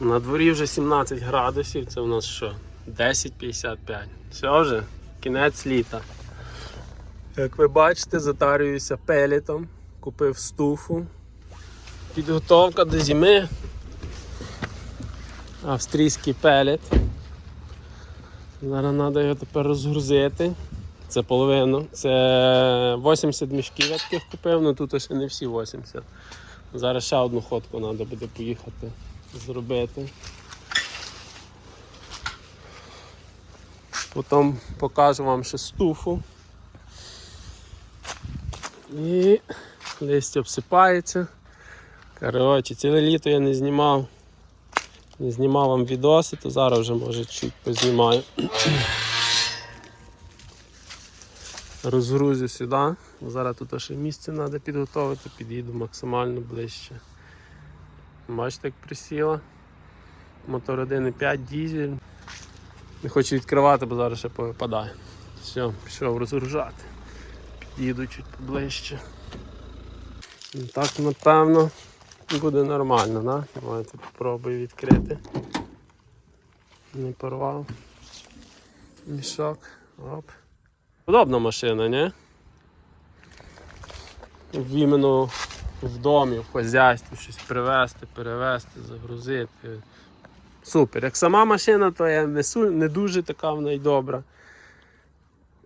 На дворі вже 17 градусів, це у нас що? 10.55. Все вже, кінець літа. Як ви бачите, затарююся пелетом, купив стуфу. Підготовка до зими. Австрійський пелет. Зараз треба його тепер розгрузити. Це половину. Це 80 мішків я купив, але тут ще не всі 80. Зараз ще одну ходку треба буде поїхати зробити. Потім покажу вам ще стуфу. І листя обсипається. Коротше, ціле літо я не знімав. Не знімав вам відоси, то зараз вже може чуть познімаю. Розгрузю сюди. Зараз тут ще місце треба підготувати, під'їду максимально ближче. Бачите, як присіла. Мотор 1.5 дізель. Не хочу відкривати, бо зараз ще повипадає. Все, пішов розгружати. Під'їду чуть поближче. Так, напевно, буде нормально, да? Давайте попробую відкрити. Не порвав. Мішок. Оп. Удобна машина, не? В іменно в домі, в хазяйстві щось привезти, перевезти, загрузити. Супер. Як сама машина, то я не, су- не дуже така вона й добра.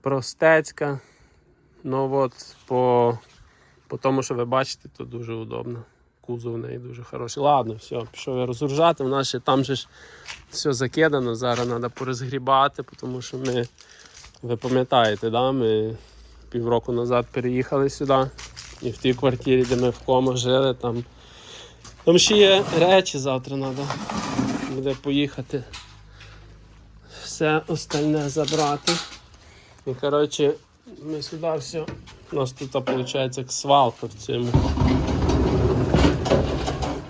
Простецька. Ну от по, по тому, що ви бачите, то дуже удобно. Кузов в неї дуже хороший. Ладно, все, пішов розгружати. У нас ще там же ж все закидано. Зараз треба порозгрібати, тому що ми, ви пам'ятаєте, да? ми півроку назад переїхали сюди. І в тій квартирі, де ми в комах жили, там, там ще є речі, завтра треба буде поїхати. Все остальне забрати. І коротше, ми сюди все. У нас тут виходить як свалка в цьому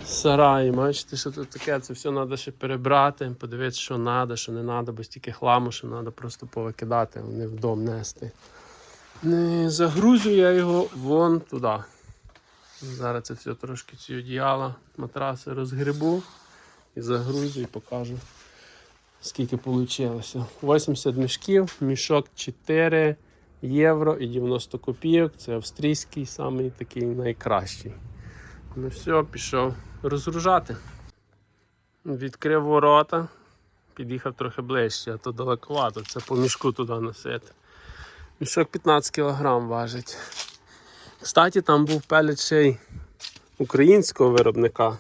сараї. Бачите, що тут таке, це все треба ще перебрати, подивитися, що треба, що не треба, бо стільки хламу, що треба просто повикидати, а не в дом нести. Не загрузю я його вон туди. Зараз це все трошки ці одіяла, матраси розгребу і загрузю і покажу, скільки вийшло. 80 мішків, мішок 4 євро і 90 копійок. Це австрійський, самий такий найкращий. Ну все, пішов розгружати. Відкрив ворота, під'їхав трохи ближче, а то далековато, це по мішку туди носити. Мішок 15 кг важить. Кстати, там був й українського виробника.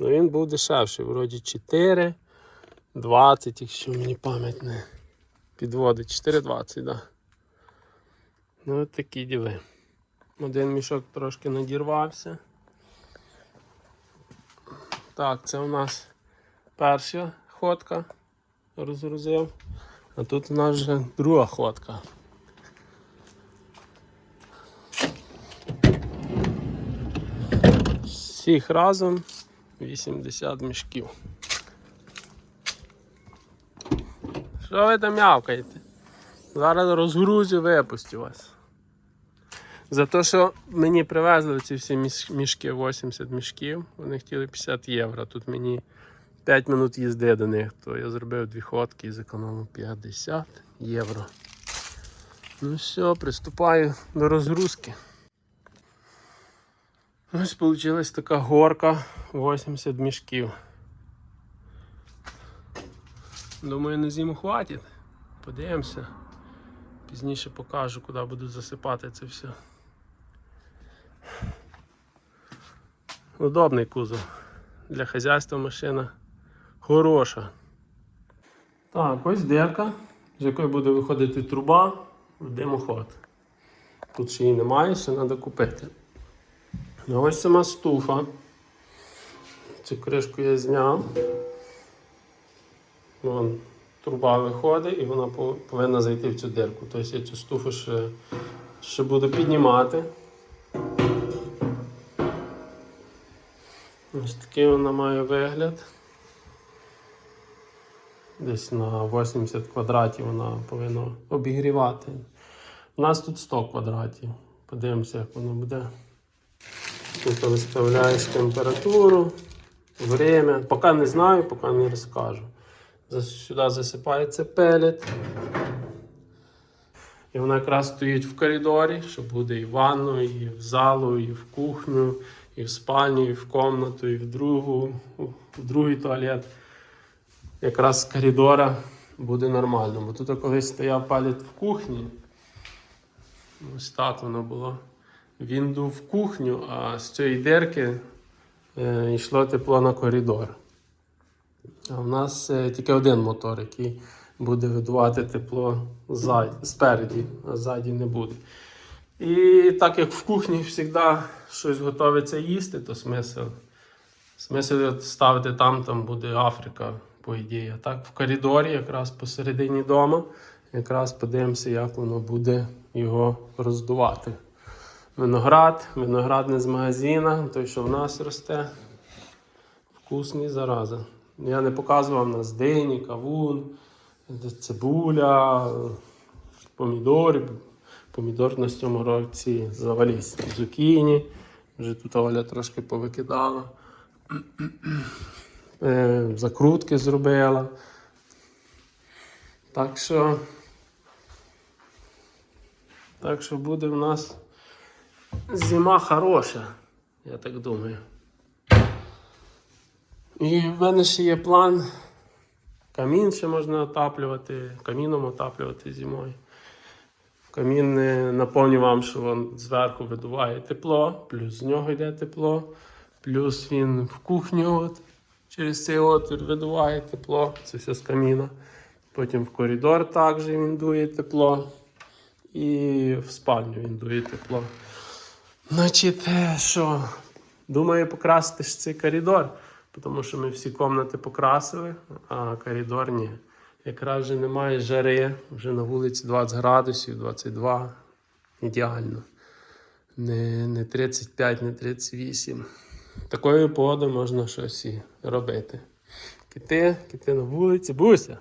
Ну він був дешевший, вроді 4, 20, якщо мені пам'ять не підводить. 4,20, так. Да. Ну от такі діли. Один мішок трошки надірвався. Так, це у нас перша ходка розгрузив. А тут у нас вже друга ходка. Всіх разом 80 мішків. Що ви там мявкаєте? Зараз розгрузю, випустю вас. За те, що мені привезли ці всі мішки, 80 мішків, вони хотіли 50 євро. Тут мені 5 минут їзди до них, то я зробив дві ходки і зекономив 50 євро. Ну все, приступаю до розгрузки. Ось вийшла така горка 80 мішків. Думаю, на зиму хватить. Подивимося. Пізніше покажу, куди буду засипати це все. Удобний кузов. Для хазяйства машина хороша. Так, ось дирка, з якої буде виходити труба в димоход. Тут ще її немає, ще треба купити. Ну, ось сама стуфа. Цю кришку я зняв. Вон, труба виходить і вона повинна зайти в цю дирку. Тобто я цю стуфу ще, ще буду піднімати. Ось такий вона має вигляд. Десь на 80 квадратів вона повинна обігрівати. У нас тут 100 квадратів. Подивимося, як воно буде. Тут виставляєш температуру. время. Поки не знаю, поки не розкажу. Сюди засипається пелет. І вона якраз стоїть в коридорі, що буде і в ванну, і в залу, і в кухню, і в спальню, і в комнату, і в другу, в другий туалет. Якраз з коридора буде нормально. Бо тут колись стояв палець в кухні. Ось так воно було. Він дув в кухню, а з цієї дирки е, йшло тепло на коридор. А в нас е, тільки один мотор, який буде видувати тепло ззаді, спереді, а ззаді не буде. І так як в кухні завжди щось готується їсти, то смисл, смисл ставити там, там буде Африка, по ідеї. А так в коридорі, якраз посередині дому, якраз подивимося, як воно буде його роздувати. Виноград, виноград не з магазина, той, що в нас росте. Вкусний зараза. Я не показував нас дині, кавун, цибуля, помідори. Помідор на цьому році завались. Зукіні. Вже тут Оля трошки повикидала. Е, Закрутки зробила. Так що. Так що буде в нас зима хороша, я так думаю. І в мене ще є план. Камін ще можна отаплювати, каміном отаплювати зимою. Камін наповню вам, що він зверху видуває тепло, плюс з нього йде тепло, плюс він в кухню от, через цей отвір видуває тепло, це все з каміна. Потім в коридор також він дує тепло. І в спальню він дує тепло. Значить, е, що? Думаю, покрасити ж цей коридор, тому що ми всі кімнати покрасили, а коридор ні. Якраз вже немає жари, вже на вулиці 20 градусів, 22. Ідеально. Не, не 35, не 38. Такою погодою можна щось і робити. Кити, кити на вулиці. Буся.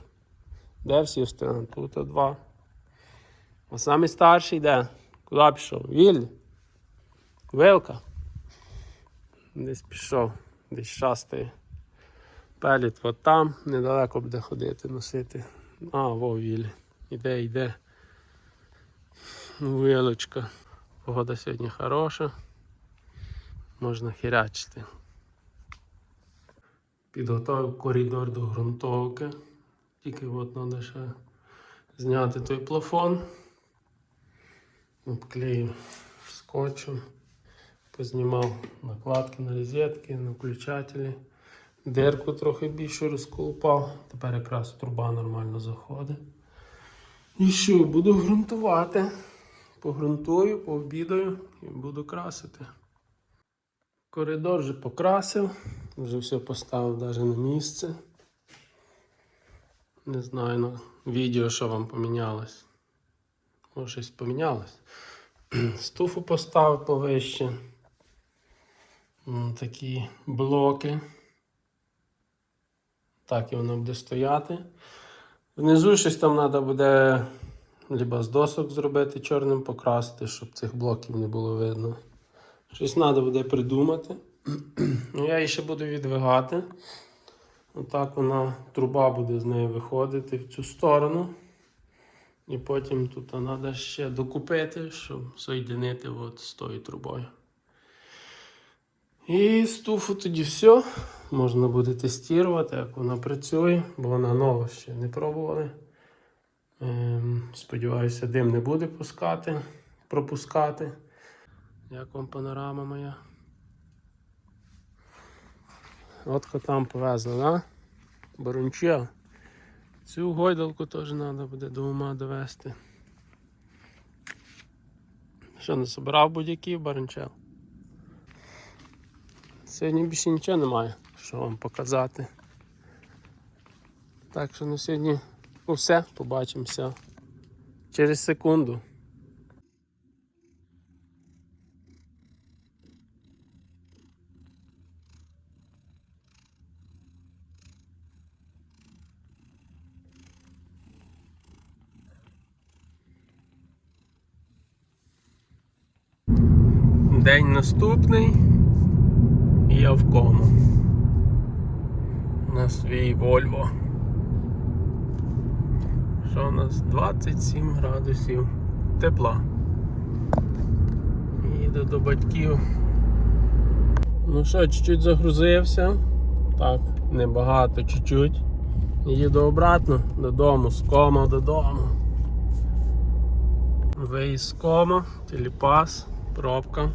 Де всі стоять? Тут два. А самий старший де? Куди пішов? Віллі? Вилка? Десь пішов, десь шастає. Пеліт от там, недалеко буде ходити, носити. А, во Віллі. Іде, йде. Вилочка. Погода сьогодні хороша. Можна хірячити. Підготовив коридор до ґрунтовки. Тільки от треба ще зняти той плафон. Обклеїв скотчем. Познімав накладки на розетки, на включателі. Дирку трохи більше розколупав. Тепер якраз труба нормально заходить. І що, буду ґрунтувати. Погрунтую, пообідаю і буду красити. Коридор вже покрасив, вже все поставив навіть на місце. Не знаю на відео, що вам помінялось. Може, щось помінялось. Стуфу поставив повище. Такі блоки. Так і воно буде стояти. Внизу щось там треба буде либо з досок зробити чорним покрасити, щоб цих блоків не було видно. Щось треба буде придумати. Ну, я її ще буду відвигати. Отак вона, труба буде з неї виходити в цю сторону. І потім тут треба ще докупити, щоб соєдинити от з тою трубою. І стуфу тоді все. Можна буде тестувати, як вона працює, бо вона нова ще не пробували. Ем, сподіваюся, дим не буде пускати, пропускати. Як вам панорама моя? От там повезли, да? Барунча. Цю гойдалку теж треба буде до ума довести. Що, не собирав будь-який баранчел? Сьогодні більше нічого немає, що вам показати. Так що на сьогодні все, побачимося через секунду. День наступний я в кому. на свій Volvo. Що у нас? 27 градусів тепла. Їду до батьків. Ну що, чуть-чуть загрузився. Так, небагато, чуть-чуть. Їду обратно додому, з кома додому. Виїзд з кома, телепас, пробка,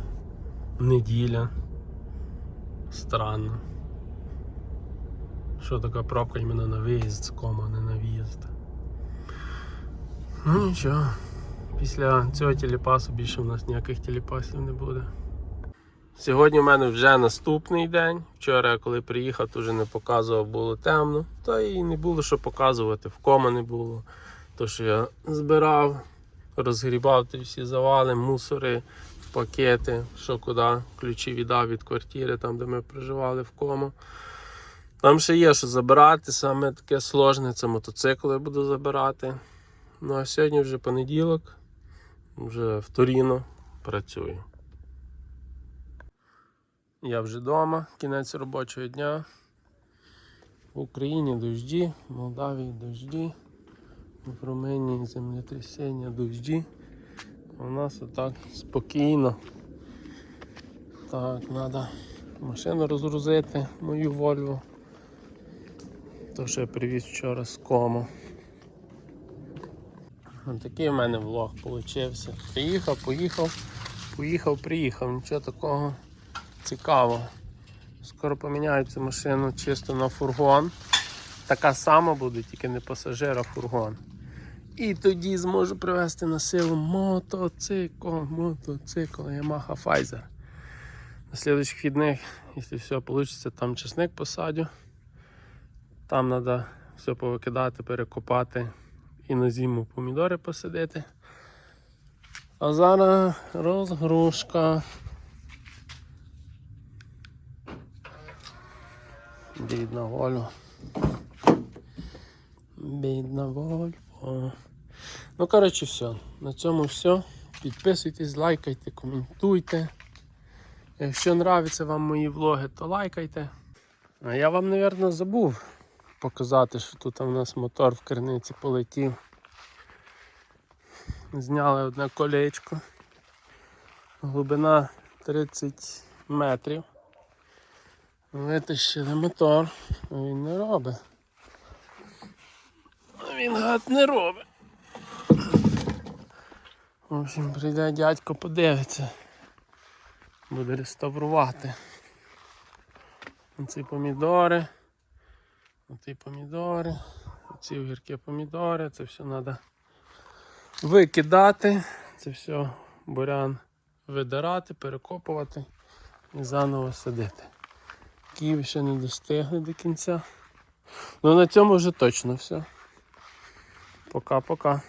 неділя. Странно. Що така пробка іменно на виїзд з кома, не на в'їзд. Ну нічого. Після цього телепасу більше в нас ніяких телепасів не буде. Сьогодні в мене вже наступний день. Вчора, коли приїхав, то вже не показував, було темно. Та і не було що показувати, в кома не було. То, що я збирав, розгрібав ті всі завали, мусори, пакети, що куди, ключі віддав від квартири, там де ми проживали в кому. Там ще є що забирати, саме таке сложне, це мотоцикл я буду забирати. Ну а сьогодні вже понеділок, вже в Торіно працюю. Я вже вдома, кінець робочого дня. В Україні дожді, в Молдавії дожді, в Румунії землетрясіння, дожді. У нас отак спокійно. Так, треба машину розгрузити, мою Volvo. То, що я привіз вчора з кому. Ось Такий в мене влог вийшов. Приїхав, поїхав, поїхав, приїхав. Нічого такого цікавого. Скоро поміняю цю машину чисто на фургон. Така сама буде, тільки не пасажир, а фургон. І тоді зможу привезти на силу мотоцикл, мотоцикл Yamaha Pfizer. На слідуючих вхідних, якщо все вийде, там чесник посадю. Там треба все повикидати, перекопати і на зиму помідори посадити. А зараз розгрузка. Бідна Вольво. Бідна Вольво. Ну, коротше, все. На цьому все. Підписуйтесь, лайкайте, коментуйте. Якщо нравляться вам мої влоги, то лайкайте. А я вам, мабуть, забув показати, що тут у нас мотор в керниці полетів. Зняли одне колечко. Глибина 30 метрів. Витащили мотор, він не робить. Він гад не робить. В общем, прийде дядько подивиться. Буде реставрувати. Оці помідори. Оці помідори. Оці огірки помідори. Це все треба викидати. Це все бурян видирати, перекопувати і заново садити. Київ ще не достигли до кінця. Ну на цьому вже точно все. Пока-пока.